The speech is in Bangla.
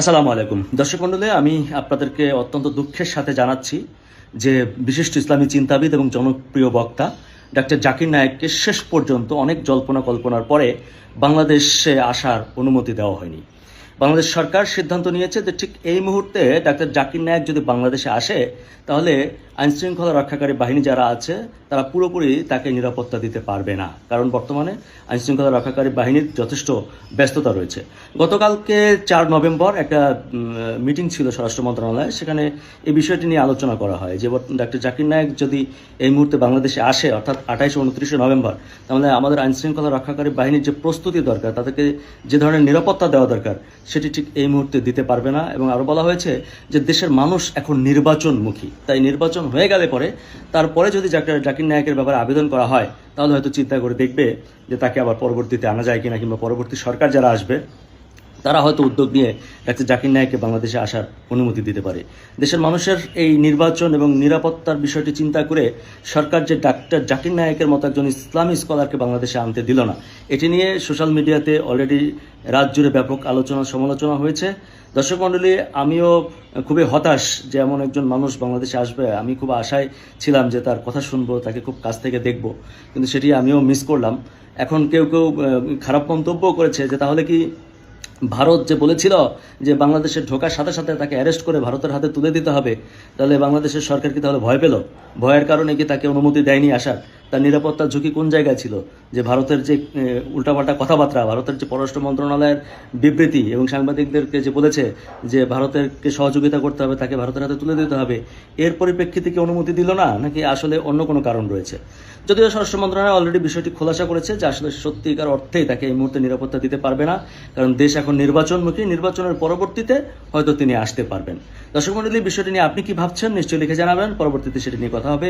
আসসালামু আলাইকুম। দর্শক মন্ডলে, আমি আপনাদেরকে অত্যন্ত দুঃখের সাথে জানাচ্ছি যে বিশিষ্ট ইসলামী চিন্তাবিদ এবং জনপ্রিয় বক্তা ডাক্তার জাকির নায়েককে শেষ পর্যন্ত অনেক জল্পনা কল্পনার পরে বাংলাদেশে আসার অনুমতি দেওয়া হয়নি। বাংলাদেশ সরকার সিদ্ধান্ত নিয়েছে যে ঠিক এই মুহূর্তে ডাক্তার জাকির নায়ক যদি বাংলাদেশে আসে, তাহলে আইনশৃঙ্খলা রক্ষাকারী বাহিনী যারা আছে, তারা পুরোপুরি তাকে নিরাপত্তা দিতে পারবে না। কারণ বর্তমানে আইনশৃঙ্খলা রক্ষাকারী বাহিনীর যথেষ্ট ব্যস্ততা রয়েছে। গতকালকে চার নভেম্বর একটা মিটিং ছিল স্বরাষ্ট্র মন্ত্রণালয়ে। সেখানে এই বিষয়টি নিয়ে আলোচনা করা হয় যে ডাক্তার জাকির নায়ক যদি এই মুহূর্তে বাংলাদেশে আসে, অর্থাৎ আঠাইশে উনত্রিশে নভেম্বর, তাহলে আমাদের আইনশৃঙ্খলা রক্ষাকারী বাহিনীর যে প্রস্তুতি দরকার, তাদেরকে যে ধরনের নিরাপত্তা দেওয়া দরকার সেটি ঠিক এই মুহূর্তে দিতে পারবে না এবং আরও বলা হয়েছে যে দেশের মানুষ এখন নির্বাচনমুখী। তাই নির্বাচন হয়ে গেলে পরে তারপরে যদি জাকির জাকির নায়কের ব্যাপারে আবেদন করা হয়, তাহলে হয়তো চিন্তা করে দেখবে যে তাকে আবার পরবর্তীতে আনা যায় কিনা কিংবা পরবর্তী সরকার যারা আসবে তারা হয়তো উদ্যোগ নিয়ে ডাক্তার জাকির নায়েককে বাংলাদেশে আসার অনুমতি দিতে পারে। দেশের মানুষের এই নির্বাচন এবং নিরাপত্তার বিষয়টি চিন্তা করে সরকার যে ডাক্তার জাকির নায়কের মতো একজন ইসলামী স্কলারকে বাংলাদেশে আনতে দিল না, এটি নিয়ে সোশ্যাল মিডিয়াতে অলরেডি রাত জুড়ে ব্যাপক আলোচনা সমালোচনা হয়েছে। দর্শক মণ্ডলী, আমিও খুবই হতাশ যে এমন একজন মানুষ বাংলাদেশে আসবে। আমি খুব আশায় ছিলাম যে তার কথা শুনব, তাকে খুব কাছ থেকে দেখব, কিন্তু সেটি আমিও মিস করলাম। এখন কেউ কেউ খারাপ মন্তব্য করেছে যে তাহলে কি ভারত যে বলেছিল যে বাংলাদেশে ঢোকার সাথে সাথে তাকে অ্যারেস্ট করে ভারতের হাতে তুলে দিতে হবে, তাহলে বাংলাদেশের সরকার কি তাহলে ভয় পেল? ভয়ের কারণে কি তাকে অনুমতি দেয়নি আসার তার নিরাপত্তার ঝুঁকি কোন জায়গায় ছিল? যে ভারতের যে উল্টাপাল্টা কথাবার্তা, ভারতের যে পররাষ্ট্র মন্ত্রণালয়ের বিবৃতি এবং সাংবাদিকদেরকে যে বলেছে যে ভারতেরকে সহযোগিতা করতে হবে, তাকে ভারতের হাতে তুলে দিতে হবে, এর পরিপ্রেক্ষিতে কি অনুমতি দিল না? নাকি আসলে অন্য কোনো কারণ রয়েছে? যদিও স্বরাষ্ট্র মন্ত্রণালয় অলরেডি বিষয়টি খোলাসা করেছে যে আসলে সত্যিকার অর্থেই তাকে এই মুহূর্তে নিরাপত্তা দিতে পারবে না, কারণ দেশ এখন নির্বাচনমুখী। নির্বাচনের পরবর্তীতে হয়তো তিনি আসতে পারবেন। দর্শক মন্ডলী, বিষয়টি নিয়ে আপনি কি ভাবছেন? নিশ্চয়ই লিখে জানাবেন। পরবর্তীতে সেটি নিয়ে কথা হবে।